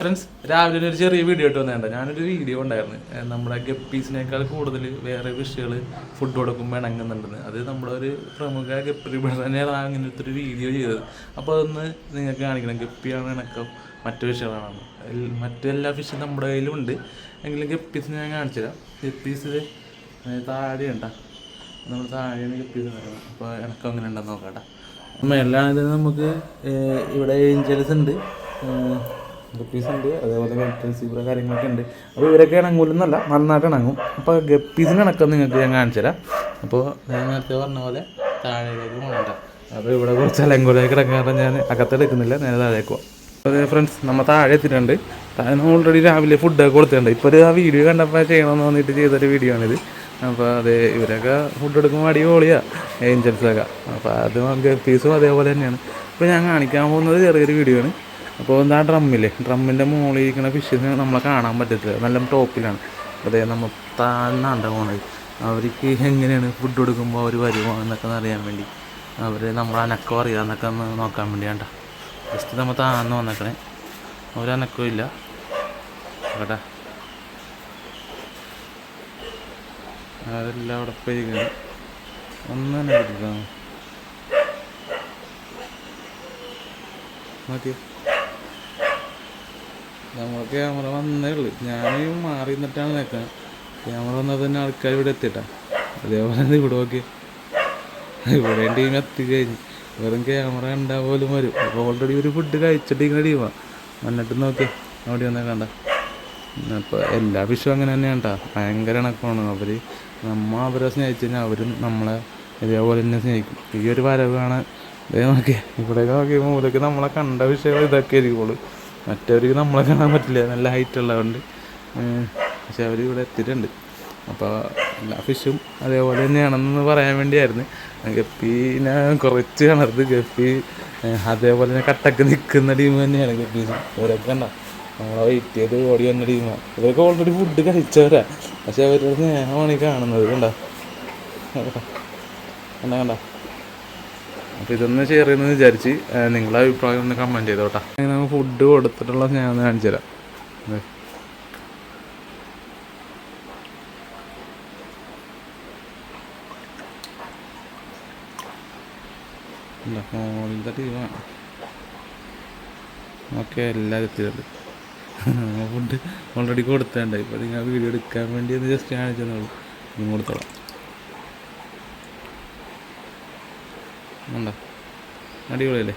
Friends രാവിലെ ഒരു ചെറിയ വീഡിയോ ഇട്ട് വന്നേണ്ട. ഞാനൊരു വീഡിയോ ഉണ്ടായിരുന്നു. നമ്മുടെ ഗപ്പീസിനേക്കാൾ കൂടുതൽ വേറെ കൃഷികൾ ഫുഡ് കൊടുക്കുമ്പോൾ ഇണങ്ങുന്നുണ്ടെന്ന്. അത് നമ്മുടെ ഒരു പ്രമുഖ ഗപ്പി തന്നെയാണ് അങ്ങനത്തെ ഒരു വീഡിയോ ചെയ്തത്. അപ്പോൾ അതൊന്ന് നിങ്ങൾക്ക് കാണിക്കണം. ഗപ്പിയാണ് ഇണക്കം. മറ്റു ഫിഷുകളാണ് മറ്റെല്ലാ ഫിഷും നമ്മുടെ കയ്യിലും ഉണ്ട് എങ്കിലും ഗപ്പീസ് ഞാൻ കാണിച്ചു തരാം ഗപ്പീസ് താഴെ ഉണ്ടാ. നമ്മൾ താഴെയാണ് ഗപ്പീസ് അപ്പോൾ ഇണക്കം അങ്ങനെ ഉണ്ടെന്ന് നോക്കട്ടെ. മേലാണിത് നമുക്ക് ഇവിടെ ഏഞ്ചൽസ് ഉണ്ട്. ഗപ്പീസ് ഉണ്ട്. അതേപോലെ സീബ്ര കാര്യങ്ങളൊക്കെ ഉണ്ട്. അപ്പോൾ ഇവരൊക്കെ ഇണങ്ങൂലെന്നല്ല നന്നായിട്ട് ഇണങ്ങും അപ്പോൾ ഗപ്പീസിന് ഇണക്കം നിങ്ങൾക്ക് ഞാൻ കാണിച്ചു തരാം അപ്പോൾ ഞാൻ നേരത്തെ പറഞ്ഞ പോലെ താഴേക്ക് പോകണ്ട. അപ്പോൾ ഇവിടെ കുറച്ച് അലങ്കോലേക്ക് കിടക്കാൻ ഞാൻ അകത്തെടുക്കുന്നില്ല നേരെ താഴേക്ക് അപ്പോൾ അതെ ഫ്രണ്ട്സ് നമ്മൾ താഴെ എത്തിയിട്ടുണ്ട്. താഴെ ഓൾറെഡി രാവിലെ ഫുഡൊക്കെ കൊടുത്തിട്ടുണ്ട്. ഇപ്പോൾ ഒരു ആ വീഡിയോ കണ്ടപ്പോൾ ചെയ്യണമെന്ന് തോന്നിയിട്ട് ചെയ്തൊരു വീഡിയോ ആണിത്. അപ്പോൾ അതെ ഇവരൊക്കെ ഫുഡ് എടുക്കുമ്പോൾ അടിപൊളിയാ ഏഞ്ചൽസൊക്കെ അപ്പോൾ അത് ഗപ്പീസും അതേപോലെ തന്നെയാണ്. അപ്പോൾ ഞാൻ കാണിക്കാൻ പോകുന്നത് ചെറിയൊരു വീഡിയോ ആണ്. അപ്പോൾ എന്താ ഡ്രമ്മില്ലേ ഡ്രമ്മിന്റെ മുകളിൽ ഇരിക്കുന്ന ഫിഷിനെ നമ്മളെ കാണാൻ പറ്റത്തില്ല. നല്ല ടോപ്പിലാണ്. അതേ നമ്മൾ താഴ്ന്നാണ്ട പോണത് അവർക്ക് എങ്ങനെയാണ് ഫുഡ് കൊടുക്കുമ്പോൾ അവർ വരുമോ എന്നൊക്കെ അറിയാൻ വേണ്ടി. അവർ നമ്മളെ അനക്കം അറിയാം എന്നൊക്കെ ഒന്ന് നോക്കാൻ വേണ്ടിയാണ്ട ജസ്റ്റ് നമ്മൾ താഴ്ന്നു വന്നേക്കണേ. അവരനക്കവും ഇല്ല. കേട്ടാ അതെല്ലാം അവിടെ പോയിരിക്കുന്നത് ഒന്നും തന്നെ നോക്കി നമ്മൾ ക്യാമറ വന്നേ ഉള്ളു. ഞാൻ മാറി നിന്നിട്ടാണ് നിൽക്കുന്നത് ക്യാമറ വന്നത് തന്നെ ആൾക്കാർ ഇവിടെ എത്തിയിട്ടാ. അതേപോലെ ഇവിടെ നോക്കി. ഇവിടെ ടീം എത്തി കഴിഞ്ഞ്. വെറും ക്യാമറ കണ്ടാൽ പോലും വരും. അപ്പോൾ ഓൾറെഡി ഒരു ഫുഡ് കഴിച്ചിട്ടിരിക്കുന്ന ടീമാണ് വന്നിട്ട് നോക്കി. അവിടെ വന്നാൽ കണ്ട. അപ്പോൾ എല്ലാ വിഷയവും അങ്ങനെ തന്നെയാണ് കേട്ടോ ഭയങ്കര ഇണക്കമാണ്. അവർ നമ്മൾ അവരെ സ്നേഹിച്ചു കഴിഞ്ഞാൽ അവരും നമ്മളെ ഇതേപോലെ തന്നെ സ്നേഹിക്കും. ഈ ഒരു വരവ് കാണാൻ ഇതേ നോക്കിയാൽ ഇവിടെയൊക്കെ നോക്കിയപ്പോൾ ഇതൊക്കെ നമ്മളെ കണ്ട വിഷയങ്ങൾ ഇതൊക്കെ ആയിരിക്കുള്ളൂ മറ്റവർക്ക് നമ്മളെ കാണാൻ പറ്റില്ല. നല്ല ഹൈറ്റ് ഉള്ളതുകൊണ്ട്. പക്ഷെ അവർ ഇവിടെ എത്തിയിട്ടുണ്ട്. അപ്പോൾ എല്ലാ ഫിഷും അതേപോലെ തന്നെയാണെന്ന് പറയാൻ വേണ്ടിയായിരുന്നു. ഗപ്പീനെ കുറച്ച് കാണരുത് ഗപ്പി അതേപോലെ തന്നെ കട്ടക്ക് നിൽക്കുന്ന ടീം തന്നെയാണ് ഗപ്പി. ഇവരൊക്കെ കണ്ട? നമ്മളെ വെയിറ്റ് ചെയ്ത് ഓടി വന്ന ടീമാണ് ഇവരൊക്കെ ഓൾറെഡി ഫുഡ് കഴിച്ചവരാ. പക്ഷെ അവരുടെ സ്നേഹമാണ് ഈ കാണുന്നത് കണ്ട? കണ്ട കണ്ട? അപ്പോൾ ഇതൊന്ന് ഷെയർ ചെയ്യുന്നത് വിചാരിച്ച് നിങ്ങളുടെ അഭിപ്രായം ഒന്ന് കമന്റ് ചെയ്തോട്ടാ നമുക്ക് ഫുഡ് കൊടുത്തിട്ടുള്ള ഞാൻ ഒന്ന് കാണിച്ചു തരാം ഓക്കെ എല്ലാവരും എത്തിയിട്ടുണ്ട്. ഫുഡ് ഓൾറെഡി കൊടുത്തേണ്ട ഇപ്പോൾ നിങ്ങൾ വീഡിയോ എടുക്കാൻ വേണ്ടി ജസ്റ്റ് കാണിച്ചു തന്നുള്ളൂ ഇനി കൊടുത്തോളാം. അടിപൊളിയല്ലേ?